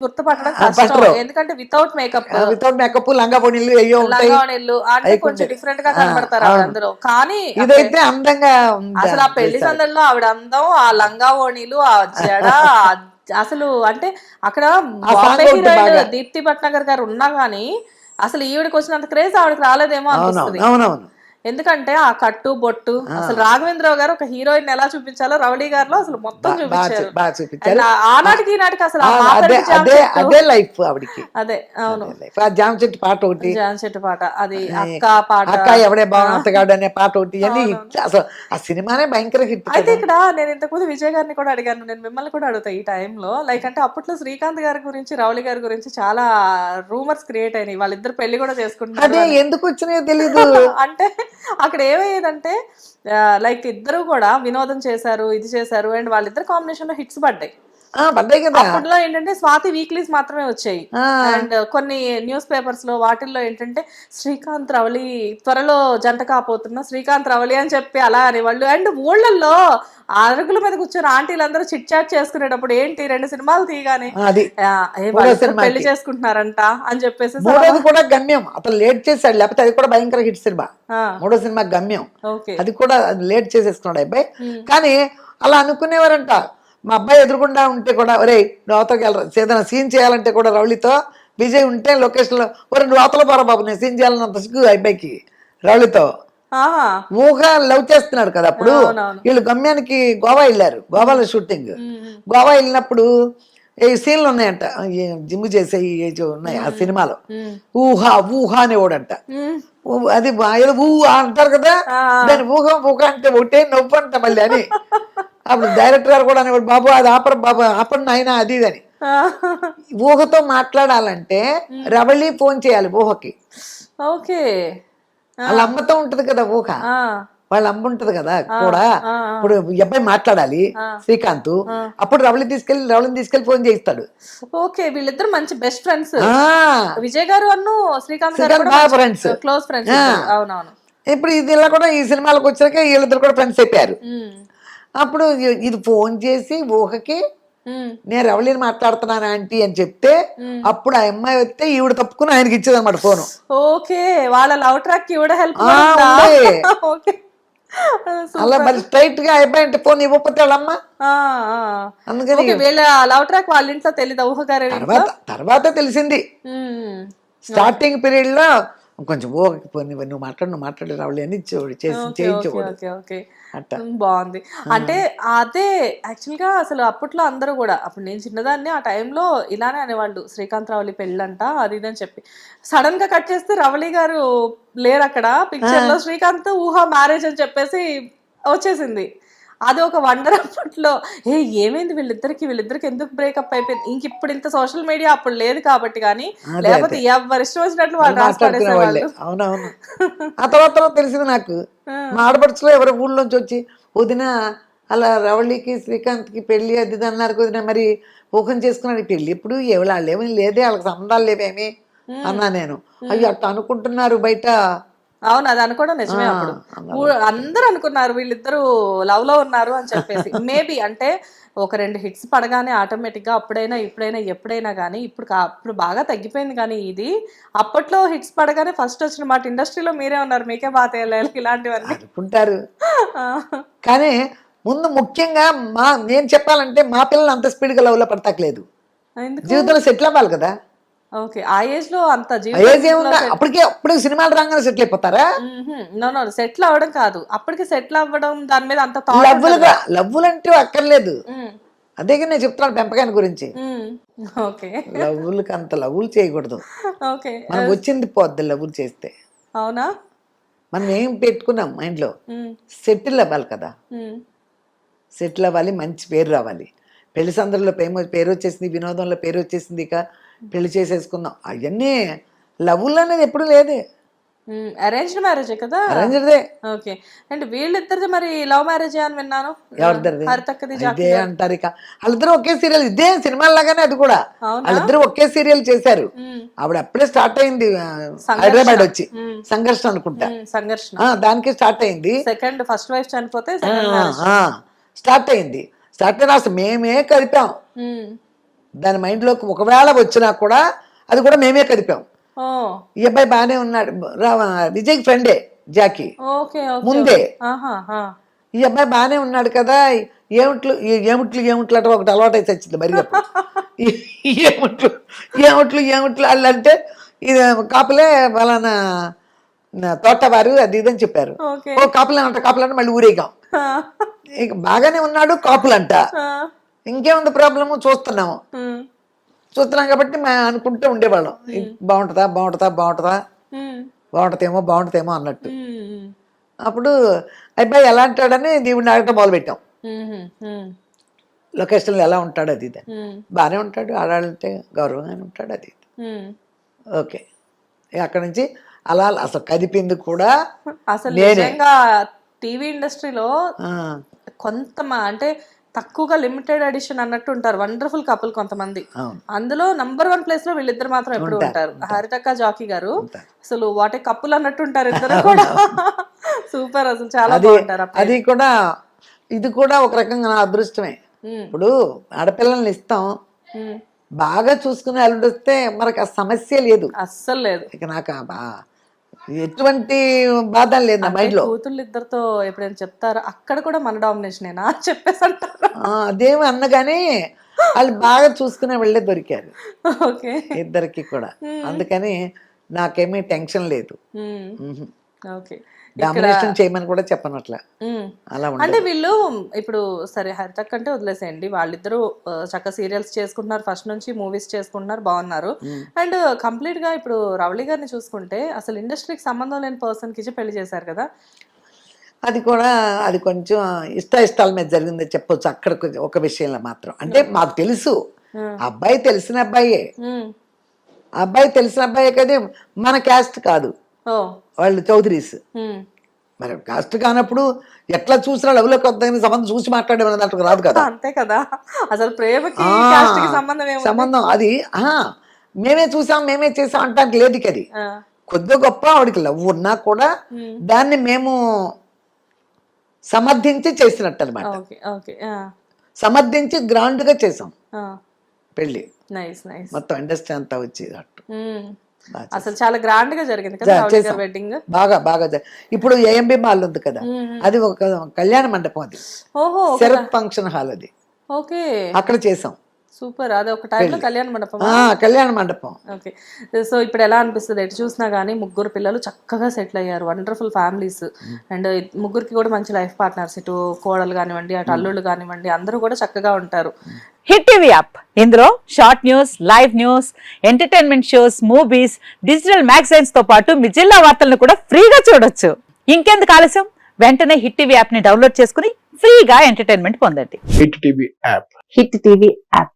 గుర్తుపట్టడం కష్టం. ఎందుకంటే వితౌట్ మేకప్ వితౌట్ మేకప్ లంగా పొడిలు అయ్యో ఉంటాయి లంగావణిళ్ళు అంటే కొంచెం. డిఫరెంట్గా కనబడతారు. అందరూ కానీ ఇదైతే అందంగా. అసలు ఆ పెళ్ళి. సందడిలో ఆవిడ అందం ఆ లంగా ఓణీలు ఆ జడ అసలు అంటే అక్కడ. దీప్తి భట్నాగర్ గారు ఉన్నా గానీ అసలు ఈవిడకి వచ్చినంత క్రేజ్ ఆవిడకి రాలేదేమో అనిపిస్తుంది ఎందుకంటే ఆ కట్టు బొట్టు అసలు రాఘవేంద్రరావు గారు ఒక హీరోయిన్ ఎలా చూపించాలో రవళి గారిలో అసలు మొత్తం చూపించారు. ఆనాటికి ఈనాటికి అసలు అదే జామ అదే లైఫ్ ఆవిడికి. అదే అవును. జామ చెట్టు పాట ఒకటి. జాన్ చెట్టు పాట. అది అక్క పాట. అక్క ఎవడే బాగుంతగాడు అనే పాట ఒకటి. అని అసలు ఆ సినిమానే భయంకర హిట్ అయితే ఇక్కడ నేను ఇంతకుముందు విజయ్ గారిని కూడా అడిగాను. నేను మిమ్మల్ని కూడా అడుగుతా ఈ టైంలో. లైక్ అంటే అప్పట్లో శ్రీకాంత్ గారి గురించి రవళి గారి గురించి చాలా రూమర్స్ క్రియేట్ అయినాయి. వాళ్ళిద్దరు పెళ్ళి కూడా చేసుకుంటున్నారు అదే ఎందుకు వచ్చినాయో తెలీదు. అంటే అక్కడ ఏమయ్యేదంటే లైక్ ఇద్దరు కూడా వినోదం చేశారు ఇది చేశారు అండ్ వాళ్ళిద్దరు కాంబినేషన్లో హిట్స్ పడ్డాయి. అప్పట్లో ఏంటంటే స్వాతి వీక్లీస్ మాత్రమే వచ్చాయి. అండ్ కొన్ని న్యూస్ పేపర్స్లో వాటిల్లో ఏంటంటే శ్రీకాంత్ రవళి త్వరలో జంట కాపోతున్న శ్రీకాంత్ రవళి అని చెప్పి అలా అనేవాళ్ళు. అండ్ ఊళ్ళల్లో అరుగుల మీద కూర్చొని ఆంటీలందరూ చిట్ చాట్ చేసుకునేటప్పుడు ఏంటి రెండు సినిమాలు తీయగానే? పెళ్ళి చేసుకుంటున్నారంట అని చెప్పేసి మూడోది కూడా గమ్యం. అతను లేట్ చేశాడు లేకపోతే అది కూడా భయంకర హిట్ సినిమా. మూడో సినిమా గమ్యం. ఓకే. అది కూడా లేట్ చేసేసుకున్నాడు అబ్బాయి. కానీ అలా అనుకునేవారంట. మా అబ్బాయి ఎదురుకుండా ఉంటే కూడా ఒరే లోతకి వెళ్ళరు ఏదైనా సీన్ చేయాలంటే కూడా రౌళితో విజయ్ ఉంటే లొకేషన్లో ఒరే నువ్వు అవతల పోరా బాబు నేను సీన్ చేయాలన్నంత సిగ్గు అబ్బాయికి రౌళితో. ఊగా లవ్ చేస్తున్నాడు కదా అప్పుడు. వీళ్ళు గమ్యానికి గోవా వెళ్ళారు. గోవాలో షూటింగ్. గోవా వెళ్ళినప్పుడు ఈ సీన్లు ఉన్నాయంట. జిమ్ చేసే ఏజ్ ఉన్నాయి ఆ సినిమాలో. ఊహా ఊహా అనేవాడంట. అది ఏదో ఊ అంటారు కదా. దాని ఊహ ఊహ అంటే ఒకటే నవ్వు అంట మళ్ళీ అని. అప్పుడు డైరెక్టర్ గారు కూడా అనేవాడు బాబు అది ఆపర బాబు ఆపండి ఆయన అది ఇది అని. ఆ, ఊహతో మాట్లాడాలంటే రవళి ఫోన్ చేయాలి ఊహకి. ఓకే. వాళ్ళ అమ్మతో ఉంటది కదా ఊహ. వాళ్ళ అమ్మ ఉంటది కదా కూడా. ఇప్పుడు ఈ అబ్బాయి మాట్లాడాలి శ్రీకాంత్. అప్పుడు రవళి తీసుకెళ్ళి రవళిని తీసుకెళ్ళి ఫోన్ చేయిస్తాడు. ఓకే వీళ్ళిద్దరు మంచి బెస్ట్ ఫ్రెండ్స్ విజయ్ గారు అన్ను శ్రీకాంత్ గారు ఫ్రెండ్స్ క్లోజ్ ఫ్రెండ్స్ అవునవును. ఇప్పుడు ఇది ఇలా కూడా ఈ సినిమాలకు వచ్చాక వీళ్ళిద్దరు కూడా ఫ్రెండ్స్ అయిపోయారు. అప్పుడు ఇది ఫోన్ చేసి ఊహకి నేను రవళిని మాట్లాడుతున్నాను ఆంటీ అని చెప్తే అప్పుడు ఆ అమ్మాయి వస్తే ఈవిడ తప్పుకుని ఆయనకి ఇచ్చేది అనమాట ఫోన్. ఓకే వాళ్ళ లవ్ ట్రాక్ కూడా హెల్ప్ అలా మరి స్ట్రైట్గా అయిపోయి అంటే ఫోన్ ఇవ్వకపోతే వాళ్ళమ్మ ఆ. అందుకని వీళ్ళ లవ్ ట్రాక్ వాళ్ళ ఇంట్లో తెలీదా ఊహ గారి ఇంట్లో? తర్వాత తర్వాత తెలిసింది స్టార్టింగ్ పీరియడ్లో కొంచెం ఓ పోనీ నువ్వు మాట్లాడు నువ్వు మాట్లాడి రావాలి అని అట్ట. ఉమ్, బాగుంది. అంటే అదే యాక్చువల్గా అసలు అప్పట్లో అందరూ కూడా అప్పుడు నేను చిన్నదాన్ని ఆ టైంలో ఇలానే అనేవాళ్ళు శ్రీకాంత్ రవళి పెళ్ళంట అది ఇది అని చెప్పి. సడన్గా కట్ చేస్తే రవళి గారు లేరు అక్కడ పిక్చర్లో శ్రీకాంత్ ఊహ మ్యారేజ్ అని చెప్పేసి వచ్చేసింది. అది ఒక వండర్ అప్పట్లో. ఏ ఏమైంది వీళ్ళిద్దరికి? వీళ్ళిద్దరికి ఎందుకు బ్రేకప్ అయిపోయింది? ఇంక ఇప్పుడు ఇంత సోషల్ మీడియా అప్పుడు లేదు కాబట్టి కానీ లేకపోతే ఎవరి ఇష్టం వచ్చినట్లు వాళ్ళు అవునవును. ఆ తర్వాత తెలిసింది నాకు. మా ఆడపడుచులో ఎవరు ఊళ్ళోంచి వచ్చి వదిన అలా రవళికి శ్రీకాంత్కి పెళ్ళి అది అన్నారు వదిన మరి ఊహం చేసుకున్నాడు. ఈ పెళ్ళి ఇప్పుడు ఎవరు వాళ్ళు ఏమీ లేదే వాళ్ళకి సంబంధాలు లేవేమి? అన్నా నేను. అయ్యో అట్ట అనుకుంటున్నారు బయట. అవును అది అనుకోవడం నిజమే అప్పుడు. అందరూ అనుకున్నారు వీళ్ళిద్దరూ లవ్లో ఉన్నారు అని చెప్పేసి. మేబీ అంటే ఒక రెండు హిట్స్ పడగానే ఆటోమేటిక్గా అప్పుడైనా ఇప్పుడైనా ఎప్పుడైనా కానీ ఇప్పుడు ఇప్పుడు బాగా తగ్గిపోయింది కానీ ఇది. అప్పట్లో హిట్స్ పడగానే ఫస్ట్ వచ్చిన మాట ఇండస్ట్రీలో మీరే ఉన్నారు మీకే బాగా ఇలాంటివన్నీ. అనుకుంటారు. ఆ, కానీ ముందు ముఖ్యంగా మా నేను చెప్పాలంటే మా పిల్లలు అంత స్పీడ్గా లవ్లో పడతాకలేదు. ఎందుకు? జీవితంలో సెటిల్ అవ్వాలి కదా. ఓకే. ఆ ఏజ్లో అంత ఏజ్ ఏముందా? అప్పటికే అప్పుడే సినిమాలు రాగానే సెటిల్ అయిపోతారా? నో సెటిల్ అవ్వడం కాదు. అప్పటికి సెటిల్ అవ్వడం దాని మీద అంత లవ్వులుగా లవ్వులు అంటే అక్కర్లేదు. అదే నేను చెప్తున్నాను పెంపకాన్ని గురించి. లవ్వులకి అంత లవ్వులు చేయకూడదు. ఓకే. మనం వచ్చింది పోద్ది లవ్వులు చేస్తే. అవునా? మనం ఏం పెట్టుకున్నాం మైండ్లో? సెటిల్ అవ్వాలి కదా. సెటిల్ అవ్వాలి మంచి పేరు రావాలి. పెళ్ళి సందర్లో పేరు వచ్చేసింది వినోదంలో పేరు వచ్చేసింది ఇక పెళ్ళి చేసేసుకుందాం. అవన్నీ లవ్వులు అనేది ఎప్పుడు లేదే. అరేంజ్డ్ మ్యారేజ్ కదా? అరేంజ్డే ఓకే. అండ్ వీళ్ళిద్దరిది మరి లవ్ మ్యారేజ్ అని విన్నాను. ఎవరిద్దరిది? హరితక్కది ఇదే అంటారు ఇక. వాళ్ళిద్దరూ ఒకే సీరియల్ ఇదే సినిమా లాగానే అది కూడా? వాళ్ళిద్దరూ ఒకే సీరియల్ చేశారు. ఆవిడ అప్పుడే స్టార్ట్ అయింది. హైదరాబాద్ వచ్చి. సంఘర్షణ అనుకుంటా. సంఘర్షణ. దానికి స్టార్ట్ అయింది. సెకండ్ ఫస్ట్ వైఫ్ చనిపోతే స్టార్ట్ అయింది. స్టార్ట్ అయిన అసలు మేమే కలిపాం. దాని మైండ్లోకి ఒకవేళ వచ్చినా కూడా అది కూడా మేమే కదిపాం. ఈ అబ్బాయి బాగానే ఉన్నాడు. విజయ్ ఫ్రెండే జాకీ. ముందే. ఈ అబ్బాయి బాగానే ఉన్నాడు కదా ఏమిట్లు ఏమిట్లు ఏమిట్లు అంటే ఒకటి అలవాటు అయితే వచ్చింది మరి ఏమిట్లు ఏమిట్లు ఏమిట్లు వాళ్ళు అంటే ఇది కాపులే ఫలానా నా తోటవారు అది ఇదని చెప్పారు. ఓ కాపులే అంట కాపులు అంటే మళ్ళీ ఊరేగాం. బాగానే ఉన్నాడు కాపులంట. ఇంకేముంది ప్రాబ్లము? చూస్తున్నాము. చూస్తున్నాం కాబట్టి మేము అనుకుంటూ ఉండేవాళ్ళం. బాగుంటుందా? బాగుంటుందా? బాగుంటుందా. బాగుంటుందేమో? బాగుంటుందేమో అన్నట్టు. అప్పుడు అబ్బాయి ఎలా అంటాడని దేవుడిని అడగటం మొదలుపెట్టాం. లొకేషన్లో ఎలా ఉంటాడు అది ఇది. బాగానే ఉంటాడు. ఆడాలంటే గౌరవంగానే ఉంటాడు అది ఇది. ఓకే. అక్కడి నుంచి అలా అసలు కదిపింది కూడా అసలు టీవీ ఇండస్ట్రీలో కొంత అంటే తక్కువగా లిమిటెడ్ ఎడిషన్ అన్నట్టు ఉంటారు. వండర్ఫుల్ కపుల్ కొంతమంది. అందులో నంబర్ వన్ ప్లేస్లో వీళ్ళిద్దరు మాత్రం ఎప్పుడు ఉంటారు. హరితక్క జాకీ గారు. అసలు వాటే కప్పులు అన్నట్టు ఉంటారు ఇద్దరు కూడా. సూపర్ అసలు. చాలా బాగుంటారు. అది కూడా ఇది కూడా ఒక రకంగా నా అదృష్టమే. ఇప్పుడు ఆడపిల్లల్ని ఇస్తాం. బాగా చూసుకునే అల్లుడు వస్తే మనకు ఆ సమస్య లేదు. అస్సలు లేదు. ఇక నాకు ఎటువంటి బాధ లేదు నా మైండ్లో కూతుళ్ళు ఇద్దరితో ఎప్పుడైనా చెప్తారు? అక్కడ కూడా మన డామినేషనేనా? చెప్పేసి అంటారు. అదేమి అన్నగానే వాళ్ళు బాగా చూసుకునే వాళ్ళే దొరికారు. ఓకే. ఇద్దరికి కూడా. అందుకని నాకేమీ టెన్షన్ లేదు. ఓకే. డామినేషన్ చేయమని కూడా చెప్పను అట్లా ఉమ్. అలా అంటే వీళ్ళు ఇప్పుడు సరే హరితక్ అంటే వదిలేసేయండి. వాళ్ళిద్దరూ ఆ, చక్కగా సీరియల్స్ చేసుకుంటున్నారు. ఫస్ట్ నుంచి మూవీస్ చేసుకుంటున్నారు. బాగున్నారు. అండ్ కంప్లీట్గా ఇప్పుడు రవళి గారిని చూసుకుంటే అసలు ఇండస్ట్రీకి సంబంధం లేని పర్సన్కి ఇచ్చి పెళ్ళి చేశారు కదా? అది కూడా అది కొంచెం ఇష్ట ఇష్టాల మీద జరిగిందని చెప్పొచ్చు. అక్కడ ఒక విషయంలో మాత్రం. అంటే మాకు తెలుసు. అబ్బాయి తెలిసిన అబ్బాయే. అబ్బాయి తెలిసిన అబ్బాయే కదా మన క్యాస్ట్ కాదు. వాళ్ళు చౌదరీస్. మరి కాస్ట్ కానప్పుడు ఎట్లా చూసినా లవ్లో కొత్త సంబంధం చూసి మాట్లాడేమన్నది దాంట్లో రాదు కదా. అంతే కదా. అసలు ప్రేమకి సంబంధం అది. మేమే చూసాం మేమే చేసాం అంటానికి లేదు అది. ఆ. కొద్ది గొప్ప ఆవిడకి లవ్ ఉన్నా కూడా. దాన్ని మేము సమర్థించి చేసినట్టు అనమాట సమర్థించి grand గా చేసాం పెళ్ళి మొత్తం అంతా వచ్చి అట్టు. అసలు చాలా గ్రాండ్గా జరిగింది కదా. వెడ్డింగ్ బాగా బాగా ఇప్పుడు ఏఎంబి మాల్ ఉంది కదా అది ఒక కళ్యాణ మండపం అది. శరత్ ఫంక్షన్ హాల్ అది. ఓకే. అక్కడ చేసాం. సూపర్. అదే ఒక టైంలో కళ్యాణ మండపం ఆ కళ్యాణ మండపం. ఓకే. సో ఇప్పుడు ఎలా అనిపిస్తుంది? ఎటు చూసినా కానీ ముగ్గురు పిల్లలు చక్కగా సెటిల్ అయ్యారు. వండర్ఫుల్ ఫ్యామిలీస్ అండ్ ముగ్గురికి కూడా మంచి లైఫ్ పార్ట్నర్స్. ఇటు కోడలు కానివ్వండి అటు అల్లుళ్ళు కానివ్వండి అందరూ కూడా చక్కగా ఉంటారు. Hit TV app. ఇందులో short news live news entertainment shows movies digital మ్యాగజైన్స్తో పాటు మీ జిల్లా వార్తలను కూడా ఫ్రీగా చూడొచ్చు. ఇంకెందుకు ఆలస్యం? వెంటనే హిట్ టీవీ యాప్ని డౌన్లోడ్ చేసుకుని ఫ్రీగా ఎంటర్టైన్మెంట్ పొందండి. Hit TV app. Hit TV app.